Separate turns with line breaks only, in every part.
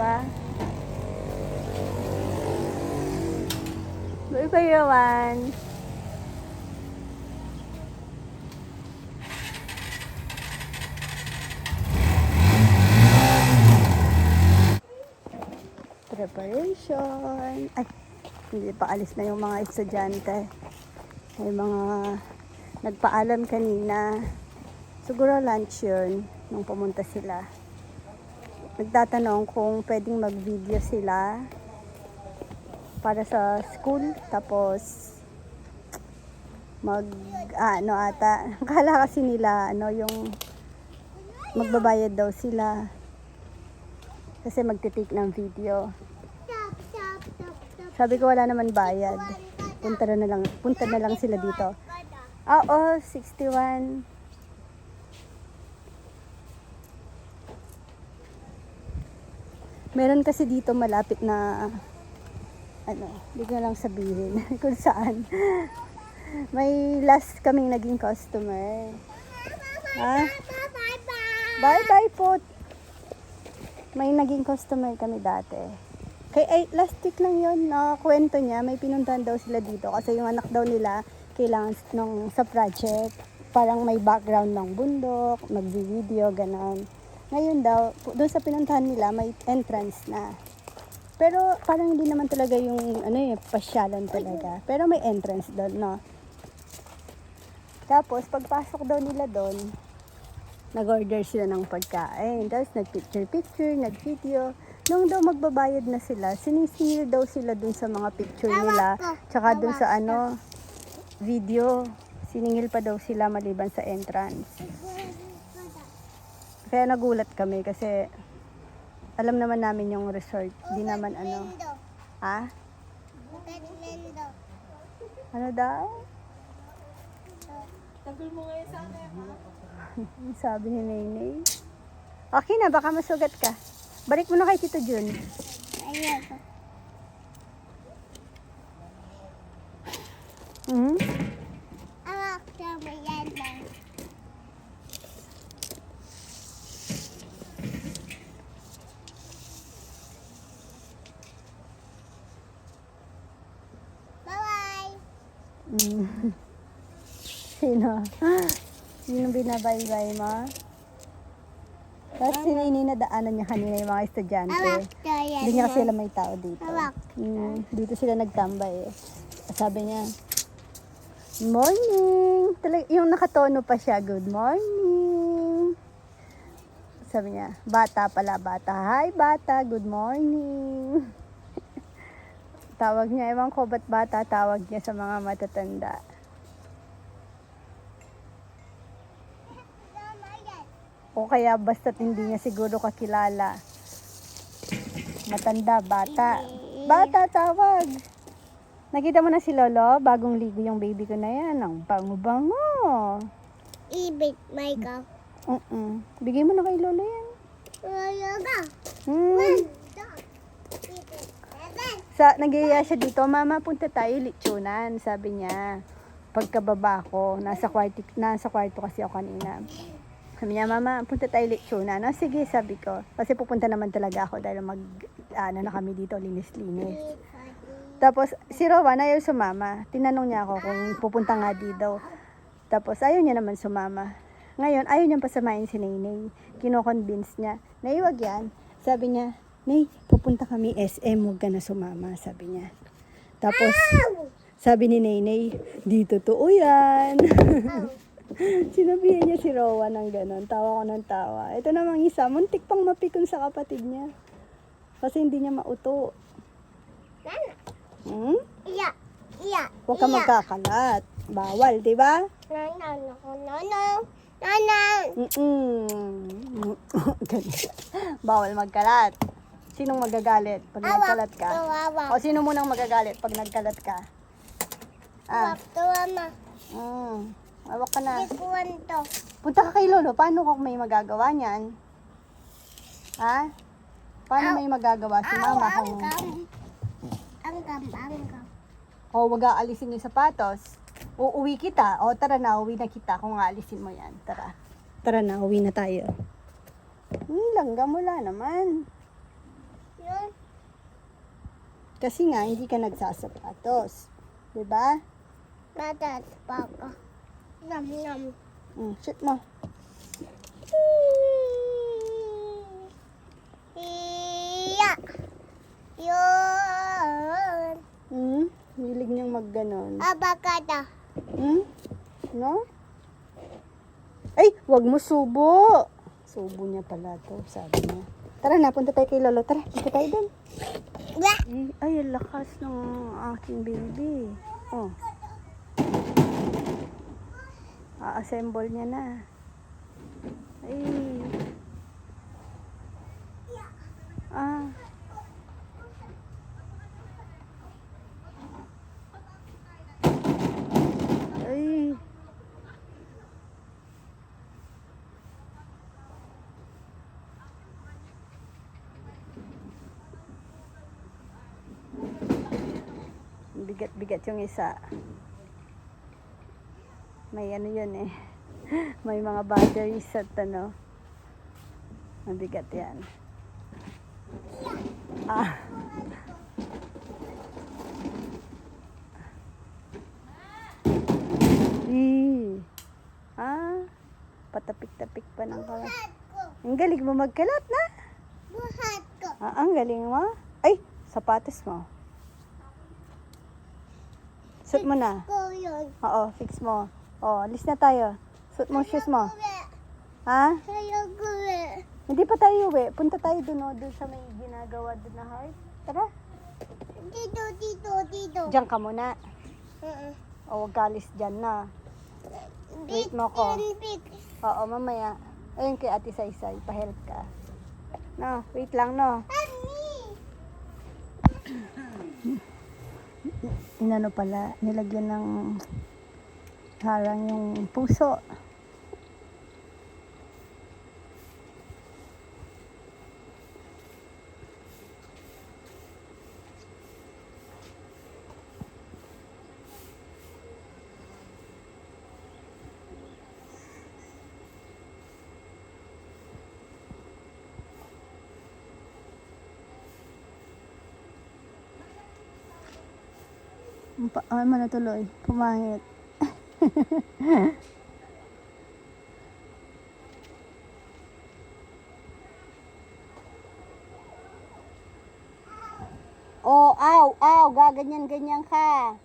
mag-aaway pa. Bye-bye, Rowan. Preparation. Ay, hindi pa alis na yung mga estudyante. May mga nagpaalam kanina. Siguro lunch yun nung pumunta sila. Nagtatanong kung pwedeng mag-video sila para sa school. Tapos mag ah, ano ata. Akala kasi nila ano yung magbabayad daw sila. Kasi magtitake ng video. Sabi ko wala naman bayad. Punta na lang, punta na lang sila dito. Ah, oh, 61. Meron kasi dito malapit na ano, hindi ko lang sabihin kung saan. May last kaming naging customer. Ha?
Bye-bye.
Po. May naging customer kami dati. Kay ay, last week lang yon na kwento niya, may pinuntahan daw sila dito kasi yung anak daw nila kailangan nung sa project, parang may background ng bundok, nagvi-video, ganon. Ngayon daw, doon sa pinuntahan nila, may entrance na. Pero parang hindi naman talaga yung ano eh, pasyalan talaga. Pero may entrance doon, no? Tapos, pagpasok daw nila doon, nag-order sila ng pagkain. Tapos nag-picture-picture, nag-video. Nung daw magbabayad na sila, sinisingil daw sila dun sa mga picture nila. Tsaka dun sa ano, video. Siningil pa daw sila maliban sa entrance. Kaya nagulat kami kasi alam naman namin yung resort. Di naman ano. Ha? Ano daw?
Tagal mo ngayon sa akin, ha?
Ang Sabi ni Nenay. Okay na, baka masugat ka. Balik mo na kay Tito Jun.
Ayan.
Hmm?
Awak mo yan lang.
Mm. Sino? Sino binabaybay mo? Tapos si Nini na daanan niya kanina yung mga estudyante. Hindi niya kasi alam may tao dito. Mm, dito sila nagtambay eh. Sabi niya, Morning! Talag, yung nakatono pa siya, good morning! Sabi niya, bata pala, bata. Hi, bata, good morning! Tawag niya, ewan ko ba't bata, tawag niya sa mga matatanda. O kaya basta't hindi niya siguro kakilala. Matanda, bata. Bata, tawag. Nakita mo na si Lolo? Bagong ligo yung baby ko na yan. Ang bango-bango.
Ibig, Michael.
Mm-mm. Bigay mo na kay Lolo yan.
Yoga.
Hmm. Sa, nagiya siya dito, Mama, punta tayo litsunan, sabi niya. Pagkababa ko, nasa kwarto, nasa kwarto kasi ako kanina. Sabi niya, Mama, punta tayo litsunan. No, sige, sabi ko. Kasi pupunta naman talaga ako dahil mag, ano na kami dito, linis-linis. Tapos, si Rowan ayaw sumama. Tinanong niya ako kung pupunta nga dito. Tapos, ayaw niya naman sumama. Ngayon, ayaw niya pasamahin si Naynay. Kino-convince niya. Naiwag yan. Sabi niya, Nay, pupunta kami SM, huwag ka na sumama, sabi niya. Tapos, sabi ni Naynay, di totoo yan. Sinabihan niya si Rowan ng ganon. Tawa ko ng tawa. Ito namang isa, muntik pang mapikon sa kapatid niya. Kasi hindi niya mauto.
Nana.
Hmm?
Iya. Iya.
Huwag ka magkakalat. Bawal, di ba?
Nana, no, no, Nana.
Mm-mm. Bawal magkalat. Sinong magagalit pag nagkalat ka? O sino munang magagalit pag nagkalat ka? Ah,
Wap, tawa
mm, awak ka na.
Ikuan to.
Punta ka kay Lolo, paano kung may magagawa niyan? Ha? Paano may magagawa si mama
ang
kung...
gam. Ang gam, ang gam.
O wag aalisin yung sapatos. Uuwi kita. O tara na, uwi na kita kung aalisin mo yan. Tara. Tara na, uwi na tayo. Hmm, langgam wala naman. Kasi nga, hindi ka nagsasapatos. 'Di ba?
Natas pa ka. Nam, nam.
Mm, shoot mo.
Iya. Yun.
Hmm? Hilig niyang magganon.
Abakada.
Hmm? No? Ay, wag mo subo. Subo niya pala to, sabi niya. Tara na, punta tayo kay Lolo. Tara, punta tayo.
Wah.
Ay, ay, ang lakas ng aking baby. Oh. A-assemble niya na. Ay. Ah. Ay. Bigat-bigat yung isa. May ano yun eh. May mga batteries at ano. Mabigat yan. Ah. Eh. Ah. Patapik-tapik pa ng kalat. Ang galing mo magkalat na.
Buhat ko.
Ah, ang galing mo. Ay, sapatos mo. Suot mo na.
Ko yun.
Oo, fix mo. Oh, alis na tayo. Suot mo shoes mo. Ha?
Sayo kuwi.
Hindi pa tayo uwi. Punta tayo dun, oh, dun sa may ginagawa dun na heart. Tara.
Dito, dito, dito.
Diyan ka muna.
Uh-uh.
O, huwag ka alis dyan na. Wait mo ko. Oo, mamaya. Ayun kay ate Saysay, pa-help ka. No, wait lang, no.
Ani.
Inano pala, nilagyan ng harang yung puso. Ay, man natuloy. Pumangit. oh, aw, aw, gaganyan-ganyan ka.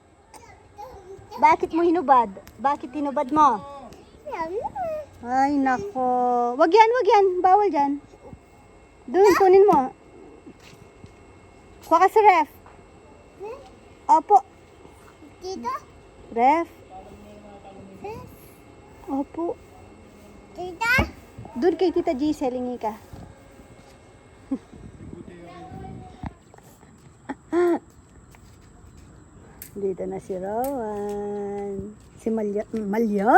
Bakit mo hinubad? Bakit hinubad mo? Ay, nako. Wag yan, wag yan. Bawal dyan. Doon, kunin mo. Kuha ka sa ref. Opo.
Dito.
Ref. Opo.
Dito.
Doon kay Tita Giselle, hingi ka. Dito na si Rowan. Si Malya. Malya?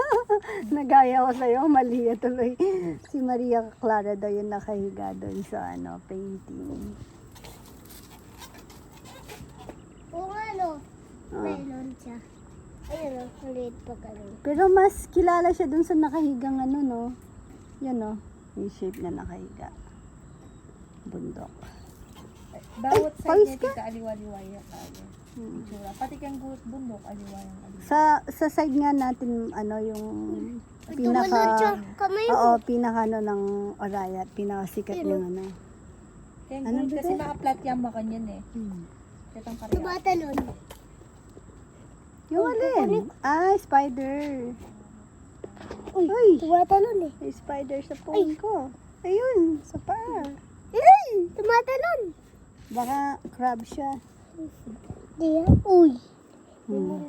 Nagaya ko sa'yo, Malia tuloy. Si Maria Clara daw yung nakahiga doon sa ano, painting.
Kung ano.
Ah.
Meron siya. Ayun o. Maliit pa kami.
Pero mas kilala siya dun sa nakahigang ano, no? Yan, no? Yung shape na nakahiga. Bundok.
Bawat
Ay,
side niya
ka?
tika aliwaliway ang kaya.
Hmm.
Itsura. Pati kang bu- bundok aliway ang aliway.
Sa sa side nga natin ano yung pinaka. Oo, pinaka ano ng Orayat, pinaka sikat yung ano.
Kaya
Ano
ano
ba
kasi
to?
maka-flat yan makanyan eh.
Hmm.
Katang pareha.
Tumatalon.
Yung alin? Ah, spider.
Uy,
Uy,
tumatalon eh.
may spider sa phone ko. Ayun, sa paa.
Ay! Tumatalon.
Baka crab siya.
Diyan. Uy.
Yung
Hmm.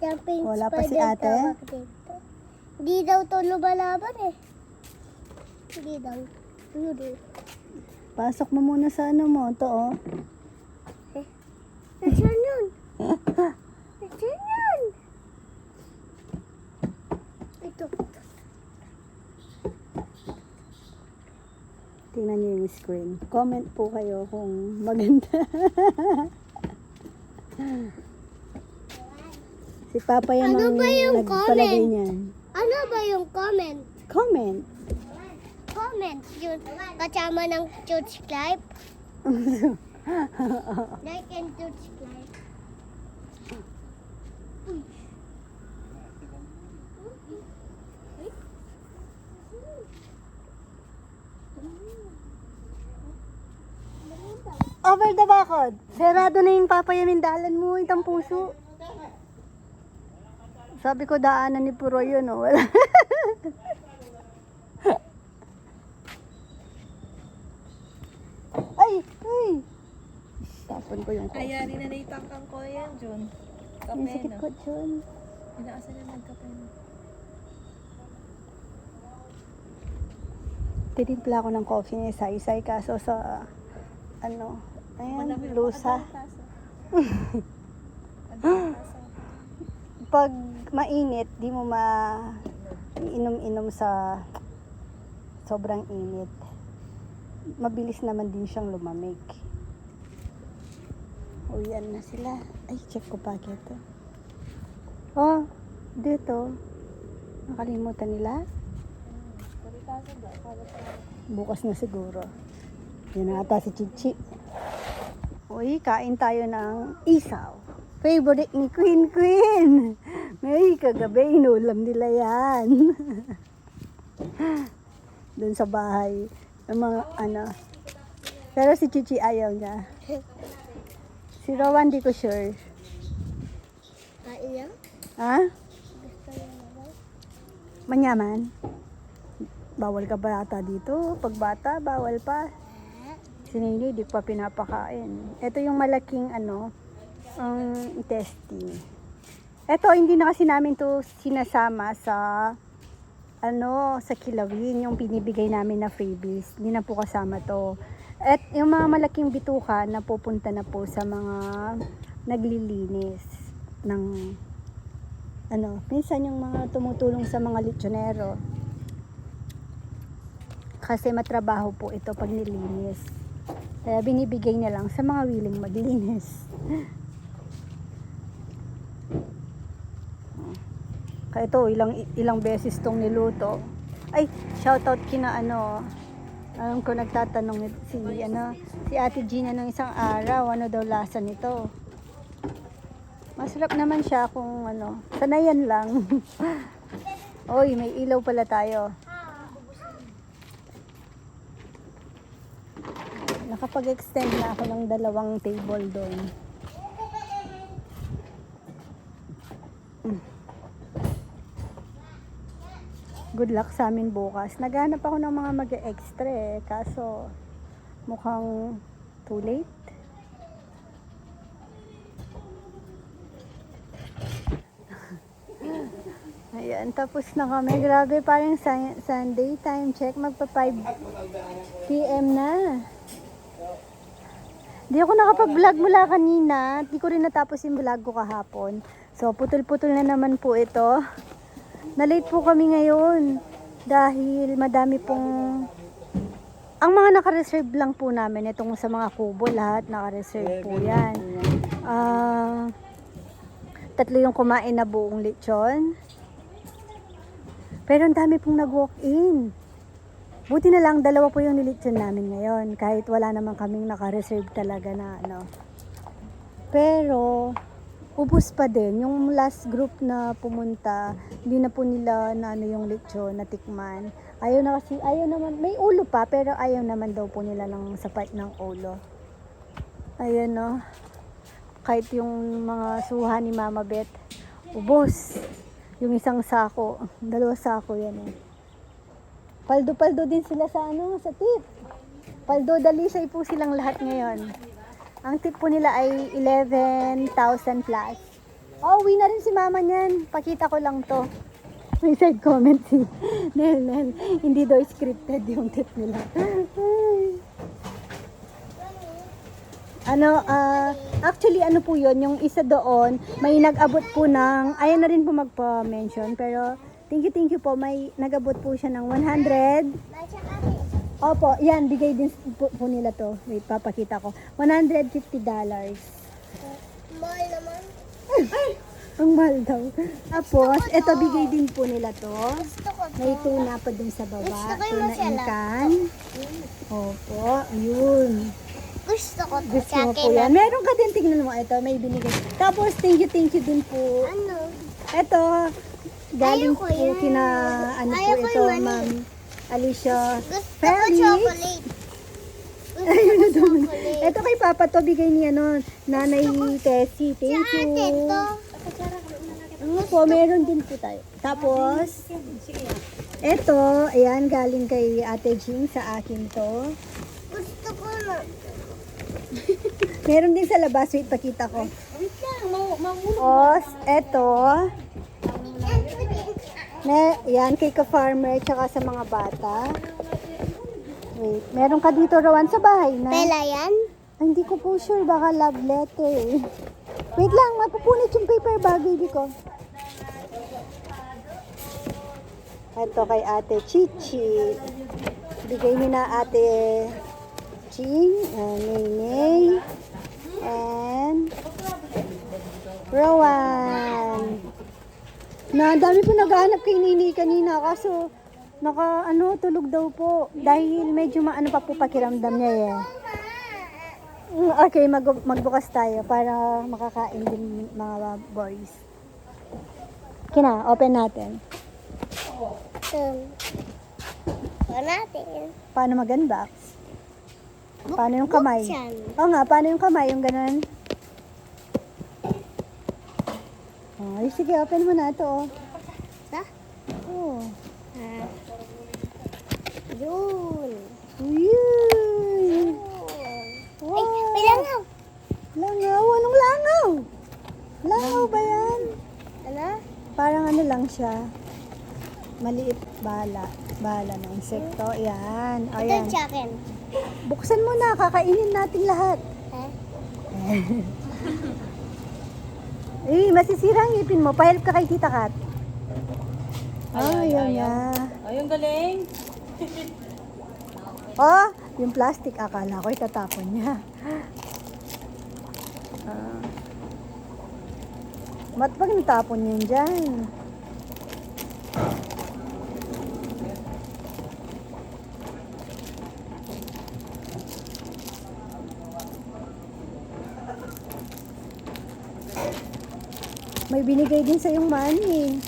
Yan pink
Wala pa si
spider
ate?
tawag dito. Hindi daw to lumalaban eh. Hindi daw. Hindi.
Pasok mo muna sa ano mo. Ito oh.
Nasaan yun? Nasaan yun? Ito.
Tingnan niyo yung screen. Comment po kayo kung maganda. si Papa yan
Ano
ang
ba yung
nagpalagay
comment?
niyan.
Ano ba yung comment?
Comment.
Comment yun. Kasama ng subscribe. Like and subscribe.
Over the bakod. Serado na yung papayamindalan mo, itang puso. Sabi ko daanan ni Puro yun, oh. Wala. ay, ay. Tapon ko yung coffee.
Ayari na naitangkang ko yan, Jun. Kape
sakit
na.
ko, Chon.
Inaasan na magkape na.
Titimpla ako ng coffee ni Saysay kaso sa, ano, ayan,
Madami
lusa.
Adang tasa.
Pag mainit, di mo ma inom-inom sa sobrang init. Mabilis naman din siyang lumamig. Uyan na sila. Ay, check ko pa ito. Oh, dito. Nakalimutan nila. Bukas na siguro. Yan na ata si Chichi. Uy, kain tayo ng isaw. Favorite ni Queen Queen. May kagabi, inulam nila yan. Doon sa bahay. Yung mga ano. Pero si Chichi ayaw niya. Si Rowan, di ko sure.
Kain yan?
Ha? Manyaman? Bawal ka ba ata dito? Pag bata, bawal pa. Si Nini, di pa pinapakain. Ito yung malaking ano, ang intestine. Ito, hindi na kasi namin to sinasama sa ano, sa kilawin, yung binibigay namin na freebies. Hindi na po kasama to. At yung mga malaking bituka na pupunta na po sa mga naglilinis ng ano, minsan yung mga tumutulong sa mga lechonero. Kasi matrabaho po ito pag nilinis. Kaya binibigay niya lang sa mga willing maglinis. Kaya ito, ilang, ilang beses tong niluto. Ay, shoutout kina ano, alam ko nagtatanong si, ano, si Ate Gina nung isang araw, ano daw lasa nito. Masarap naman siya kung ano, sanayan lang. Oy, may ilaw pala tayo. Nakapag-extend na ako ng dalawang table doon. Mm. Good luck sa amin bukas. Naghanap ako ng mga mag-extra eh. Kaso mukhang too late. Ayan, tapos na kami. Grabe, parang sun- Sunday time check. Magpa 5 p.m. na. Di ako nakapag-vlog mula kanina. Di ko rin natapos yung vlog ko kahapon. So, putol-putol na naman po ito. Na-late po kami ngayon. Dahil madami pong... Ang mga naka-reserve lang po namin, itong sa mga kubo, lahat naka-reserve po yan. Ah... tatlo yung kumain na buong lechon. Pero ang dami pong nag-walk-in. Buti na lang, dalawa po yung nilitsyon namin ngayon. Kahit wala naman kaming naka-reserve talaga na ano. Pero, ubus pa din. Yung last group na pumunta, hindi na po nila na ano yung lechon na tikman. Ayaw na kasi, ayaw naman, may ulo pa, pero ayaw naman daw po nila ng sa ng ulo. Ayan no. Kahit yung mga suha ni Mama Bet, ubos. Yung isang sako, dalawa sako yan eh. Paldo-paldo din sila sa ano, sa tip. Paldo dalisay po silang lahat ngayon. Ang tip po nila ay 11,000 plus. Oh, uwi na rin si mama niyan. Pakita ko lang to. May side comment si Nel, Nel. Hindi daw scripted yung tip nila. Ano, ah, actually ano po yun, yung isa doon, may nag-abot po ng, ayan na rin po magpa-mention, pero thank you, thank you po, may nag-abot po siya ng 100. Opo, yan, bigay din po, po nila to. Wait, papakita ko. 150 dollars.
Mahal naman.
Ang mahal daw. Tapos, ito bigay din po nila to.
Gusto ko to.
May tuna pa dun sa baba.
Gusto ko yung
Tuna
masala.
ikan. Opo, yun.
Gusto ko to.
Gusto
sa
mo po
akin
yan.
na-
Meron ka din, tingnan mo. Ito, may binigay. Tapos, thank you, thank you din po.
Ano?
Ito, galing
Ayoko
po
yan.
kina, ano po
Ayoko
ito,
yung mani.
ma'am Alicia
Gusto ko
Felix.
chocolate.
Ayun na
chocolate.
Ito kay Papa to, bigay niya nun. Nanay Tessie,
Sa
thank you.
to.
Ano po, meron din po tayo. Tapos, ito, ayan, galing kay Ate Jing sa akin to.
Gusto ko na.
Meron din sa labas, wait, pakita ko.
Wait lang. Mau- Mamulo.
Os, ito, me, yan, kay ka-farmer, tsaka sa mga bata. Wait, meron ka dito, Rowan, sa bahay na?
Pela yan?
Ay, hindi ko po sure, baka love letter. Wait lang, mapupunit yung paper bag, baby ko. Ito kay Ate Chichi. Bigay ni na Ate Ching, uh, Nene, and Rowan. Na, dami po naghahanap kay Nini kanina kaso naka ano tulog daw po dahil medyo maano pa po pakiramdam niya eh. Mm, Okay, mag magbukas tayo para makakain din mga boys. Kina, open natin.
Um, natin.
Paano mag-unbox? Paano yung kamay? Oo nga, paano yung kamay? Yung ganun? Ay, sige, open mo na ito, oh.
Sa?
Oh.
Ah. Yun.
Yun!
Ay,
Wow!
may langaw.
Langaw? Anong langaw? Langaw ba yan?
Ano?
Parang ano lang siya. Maliit bala. Bala ng insekto. Yan. O
Ito yung.
Buksan mo na. Kakainin natin lahat.
Ha?
Masisira ang ngipin mo. Pahelp ka kay Tita Kat. Oh, yan nga.
Ay, yung galing.
Oh, yung plastic. Akala ko itatapon niya. Ah. Ba't pag natapon yun dyan? May binigay din sa yung money.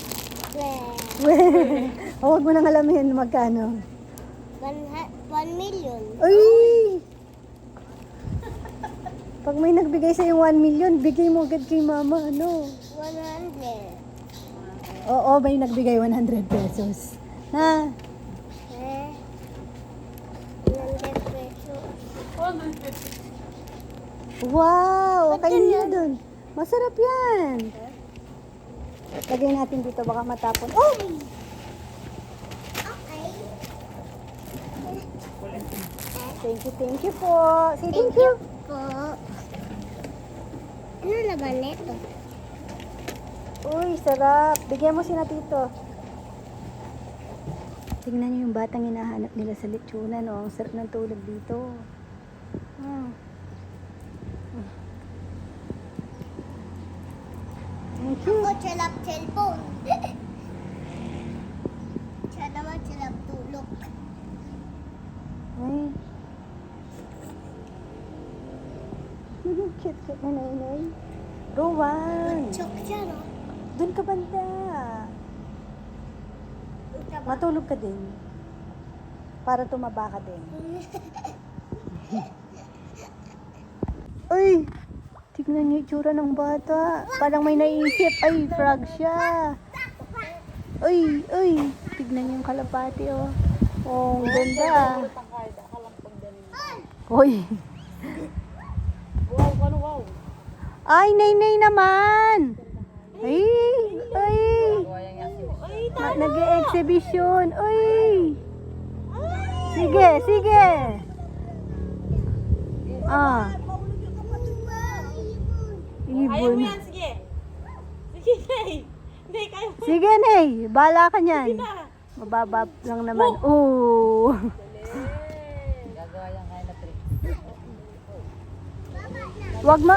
Well,
Huwag mo nang alamin magkano.
one, ha- one million.
Uy! Pag may nagbigay sa 1 million, bigay mo agad kay mama, ano?
One hundred.
Oo, may nagbigay 100 pesos. Na,
Eh? One hundred pesos.
wow!
Ganyan?
nyo dun. Masarap yan. Lagay natin dito, baka matapon. Oh!
Okay.
Thank you, thank you po. Say thank you.
Po. Ano laman nito?
Uy, sarap. Bigyan mo si na tito. Tingnan niyo yung batang hinahanap nila sa lechonan. Oh. Ang sarap ng tulog dito. Hmm. Thank you.
Ako chalap cellphone. Siya naman chalap tulog.
Ay. cute, cute na nanay. Rowan.
Chok siya, no?
Doon ka banda. Matulog ka din. Para tumaba ka din. Uy! Tignan niyo itsura ng bata. Parang may naisip. Ay, frog siya. Uy, uy. Tignan niyo yung kalapati, oh. Oh, ang ganda. Uy.
Wow, ano wow?
Ay, nay-nay naman. Ay, ay. Nag-exhibition. Uy! Sige, sige. Ah.
Kaya mo
Ibon.
yan, sige. Sige, Nay. Hindi, kaya mo.
Sige, Ney. Bala ka niyan.
na.
Mababa lang naman. Oo.
Gagawa yan kaya na trick.
Wag mo.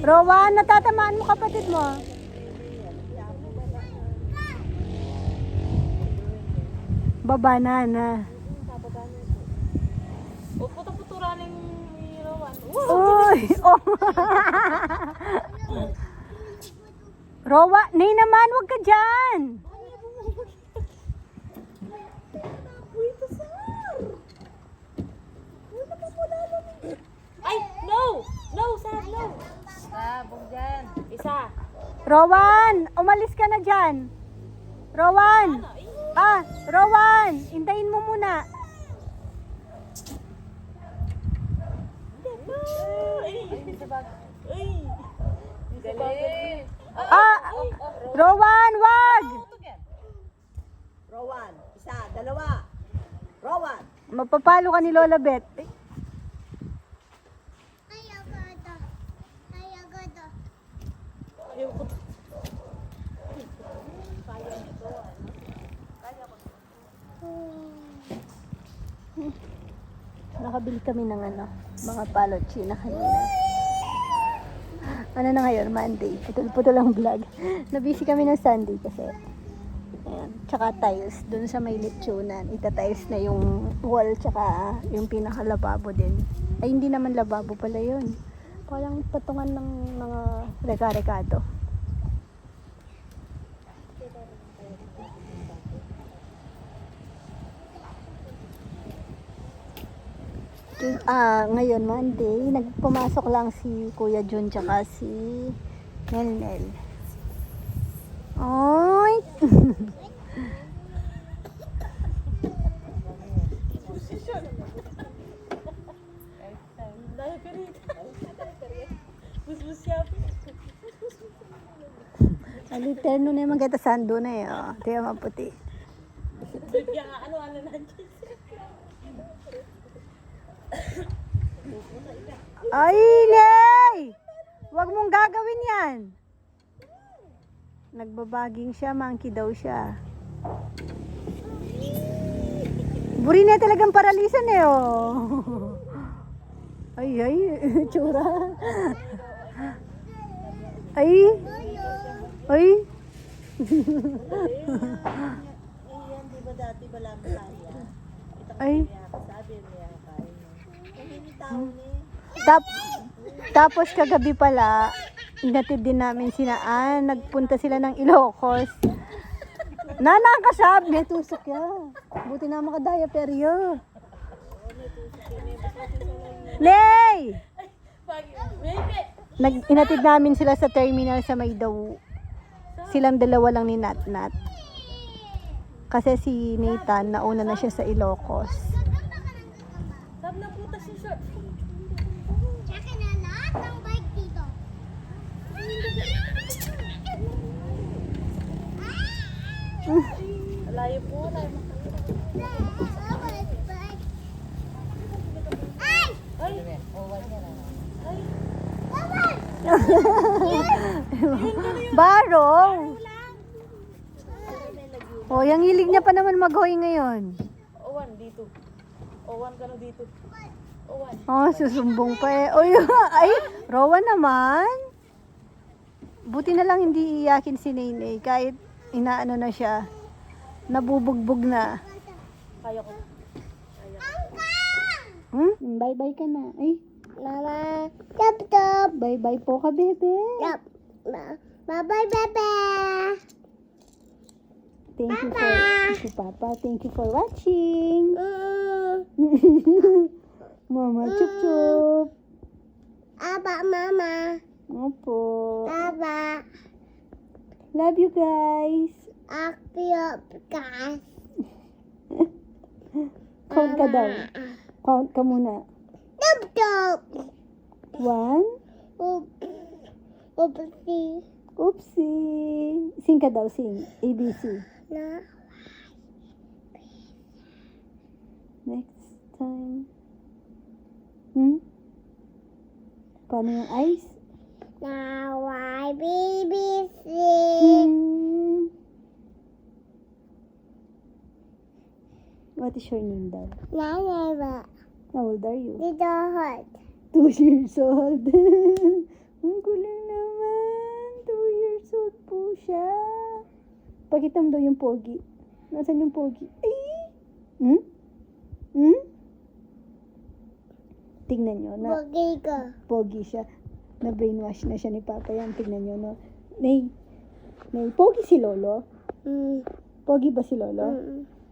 Rowan, natatamaan mo kapatid mo. Baba na na.
O, puto-putura ng Rowan.
Uy! Oh. Rowa, Nay naman, wag ka dyan.
Ay, no! No, Sab, no! Sabog dyan. Isa.
Rowan, umalis ka na dyan. Rowan! Ah, Rowan! Hintayin mo muna.
Ay! Galing!
Ah, Rowan, wag!
Rowan, isa, dalawa. Rowan.
Mapapalo ka ni Lola Bet. Eh,
Ayagada. Ayagada.
Ayaw ko.
Nakabili kami ng ano, mga palotchi na kanina. Ano na ngayon, Monday. Putol-putol ang vlog. Nabisi kami ng Sunday kasi. Ayan. Tsaka tiles. Doon sa may lechonan. Ita-tiles na yung wall tsaka yung pinaka-lababo din. Ay, hindi naman lababo pala yun. Parang patungan ng mga reka-rekado. Ah, ngayon Monday, nagpumasok lang si Kuya Jun tsaka si Nelnel. Oy! Aliterno na yung mga sando na eh. Oh. Tiyo maputi.
Nga ano-ano nandiyan.
Ay, Ney! Huwag mong gagawin yan. Nagbabaging siya, monkey daw siya. Buri na talagang paralisan eh, oh. Ay, ay, tsura. Ay, ay. Ay.
Sabi niya kaya. Hindi tao ni.
Tap, tapos kagabi pala, inatid din namin sina Ann. Nagpunta sila ng Ilocos. Nanakasab, may tusok ya. Buti na makadaya peryo. Lay! Nag, inatid namin sila sa terminal sa Maydaw. Silang dalawa lang ni Nat Nat. Kasi si Nathan, nauna na siya sa Ilocos.
Sab na putas yung short.
Tsaka na lahat ng bike dito.
Layo po, layo.
Ay!
Ay!
Barong! O, yung hilig niya pa naman maghoy ngayon.
Owan, dito. Owan ka na dito. Owan.
Oh, susumbong pa eh. Oy, ay, Rowan naman. Buti na lang hindi iyakin si Nene kahit inaano na siya. Nabubugbog na.
Kaya ko.
Hmm? Bye-bye ka na. Ay,
Mama, tap tap.
bye-bye po ka, bebe.
Tap. Bye bye, bebe.
Thank you for, thank you, Papa. Thank you for watching.
Mm.
Mama, chup chup.
Aba, mama.
Opo.
Aba.
Love you guys.
Akpiyop gas.
Count ka daw. Count ka muna.
Tap tap.
One.
Upsi.
Oopsie. Sing ka daw, sing. ABC.
Na.
Next time. Hmm? Paano yung eyes?
Now I BBC.
Hmm. What is your name daw?
Nanay
How old are you?
Dito hot.
Two years old. Ang kulit naman. Two years old po siya. Pakita mo daw yung pogi. Nasaan yung pogi? Ay! Hmm? Hmm? Tingnan nyo na
Bugay ko.
pogi siya. Na brainwash na siya ni Papa yan. Tingnan nyo no. Nay, Nay, pogi si Lolo?
Mm.
Pogi ba si Lolo?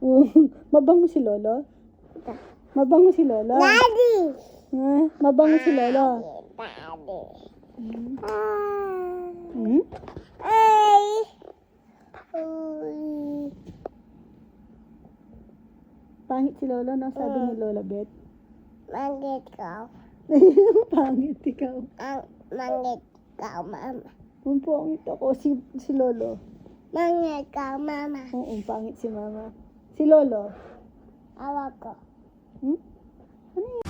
Mm.
Mabango si Lolo? Mabango si Lolo?
Daddy.
Ha? Mabango si Lolo?
Daddy.
Hmm?
Ay. Uy.
Pangit si Lolo, no? Sabi ni Lola Bet.
Mangit ko.
Pangit ikaw.
Ang mangit ko, mama.
Ang pangit ako. Si, si Lolo.
Mangit ko, mama.
Oo, pangit si Mama. Si Lolo.
Awa ko.
Hmm? Ano